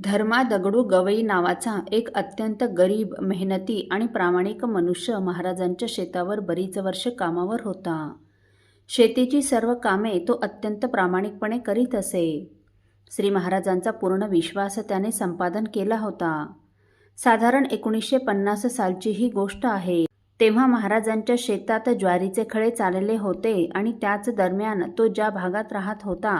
धर्मा दगडू गवई नावाचा एक अत्यंत गरीब मेहनती आणि प्रामाणिक मनुष्य महाराजांच्या शेतावर बरीच वर्ष कामावर होता. शेतीची सर्व कामे तो अत्यंत प्रामाणिकपणे करीत असे. श्री महाराजांचा पूर्ण विश्वास त्याने संपादन केला होता. साधारण एकोणीसशे पन्नास सालची ही गोष्ट आहे. तेव्हा महाराजांच्या शेतात ज्वारीचे खळे चालले होते आणि त्याच दरम्यान तो ज्या भागात राहत होता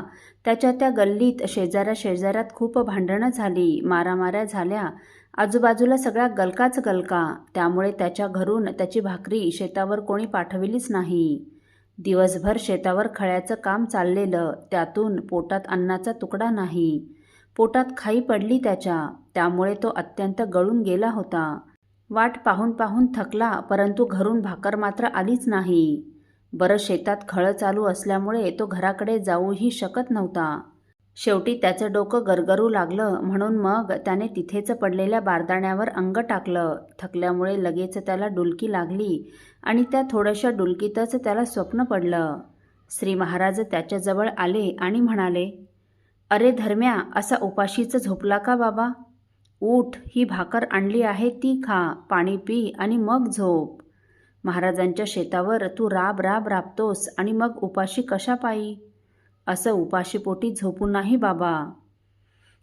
त्याच्या त्या गल्लीत शेजाऱ्या शेजाऱ्यात खूप भांडणं झाली मारामाऱ्या झाल्या. आजूबाजूला सगळा गलकाच गलका त्यामुळे त्याच्या घरून त्याची भाकरी शेतावर कोणी पाठविलीच नाही. दिवसभर शेतावर खळ्याचं काम चाललेलं त्यातून पोटात अन्नाचा तुकडा नाही. पोटात खाई पडली त्याच्या त्यामुळे तो अत्यंत गळून गेला होता. वाट पाहून पाहून थकला परंतु घरून भाकर मात्र आलीच नाही. बरं शेतात खळं चालू असल्यामुळे तो घराकडे जाऊही शकत नव्हता. शेवटी त्याचं डोकं गरगरू लागलं म्हणून मग त्याने तिथेच पडलेल्या बारदाण्यावर अंग टाकलं. थकल्यामुळे लगेच त्याला डुलकी लागली आणि त्या थोड्याशा डुलकीतच त्याला स्वप्न पडलं. श्री महाराज त्याच्याजवळ आले आणि म्हणाले अरे धर्म्या असा उपाशीच झोपला का बाबा? उठ ही भाकर आणली आहे ती खा पाणी पी आणि मग झोप. महाराजांच्या शेतावर तू राब राब राबतोस आणि मग उपाशी कशा पायी? असं उपाशीपोटी झोपून नाही बाबा.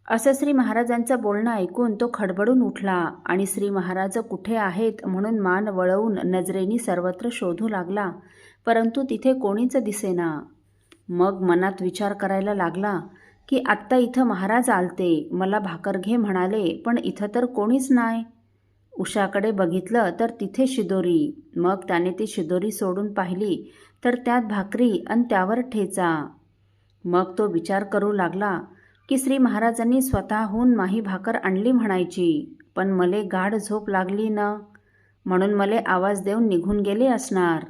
असं श्री महाराजांचं बोलणं ऐकून तो खडबडून उठला आणि श्री महाराज कुठे आहेत म्हणून मान वळवून नजरेनी सर्वत्र शोधू लागला परंतु तिथे कोणीच दिसेना. मग मनात विचार करायला लागला की आत्ता इथं महाराज आलते मला भाकर घे म्हणाले पण इथं तर कोणीच नाही. उषाकडे बघितलं तर तिथे शिदोरी मग त्याने ती शिदोरी सोडून पाहिली तर त्यात भाकरी आणि त्यावर ठेचा. मग तो विचार करू लागला की श्री महाराजांनी स्वतःहून माही भाकर आणली म्हणायची पण मले गाढ झोप लागली ना. म्हणून मले आवाज देऊन निघून गेले असणार.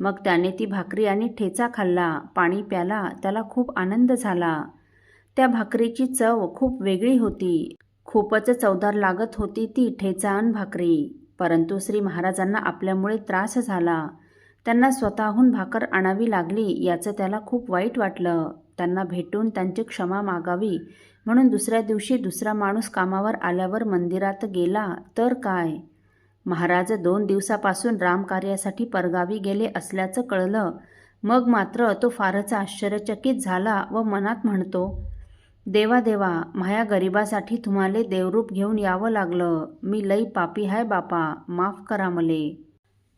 मग त्याने ती भाकरी आणि ठेचा खाल्ला पाणी प्याला त्याला खूप आनंद झाला. त्या भाकरीची चव खूप वेगळी होती. खूपच चवदार लागत होती ती ठेचा भाकरी. परंतु श्री महाराजांना आपल्यामुळे त्रास झाला. त्यांना स्वतःहून भाकर आणावी लागली याचं त्याला खूप वाईट वाटलं. त्यांना भेटून त्यांची क्षमा मागावी. म्हणून दुसऱ्या दिवशी दुसरा माणूस कामावर आल्यावर मंदिरात गेला तर काय? महाराज दोन दिवसापासून रामकार्यासाठी परगावी गेले असल्याचं कळलं. मग मात्र तो फारच आश्चर्यचकित झाला व मनात म्हणतो देवा देवा माया गरिबासाठी तुम्हाला देवरूप घेऊन यावं लागलं. मी लई पापी हाय बापा माफ करा मले.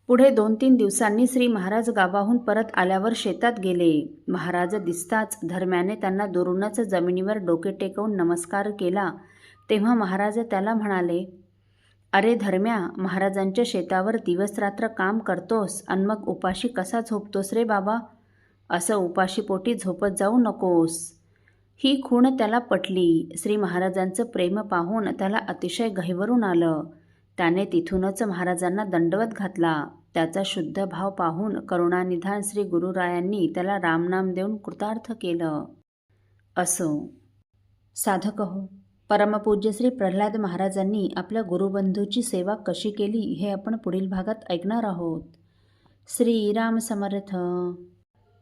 पुढे दोन तीन दिवसांनी श्री महाराज गावाहून परत आल्यावर शेतात गेले. महाराज दिसताच धर्म्याने त्यांना दुरूनच जमिनीवर डोके टेकवून नमस्कार केला. तेव्हा महाराज त्याला म्हणाले अरे धर्म्या महाराजांच्या शेतावर दिवसरात्र काम करतोस आणि मग उपाशी कसा झोपतोस रे बाबा? असं उपाशीपोटी झोपत जाऊ नकोस. ही खूण त्याला पटली. श्री महाराजांचं प्रेम पाहून त्याला अतिशय गहिवरून आलं. त्याने तिथूनच महाराजांना दंडवत घातला. त्याचा शुद्ध भाव पाहून करुणानिधान श्री गुरुरायांनी त्याला रामनाम देऊन कृतार्थ केलं. असो. साधक हो परमपूज्य श्री प्रल्हाद महाराजांनी आपल्या गुरुबंधूची सेवा कशी केली हे आपण पुढील भागात ऐकणार आहोत. श्रीराम समर्थ.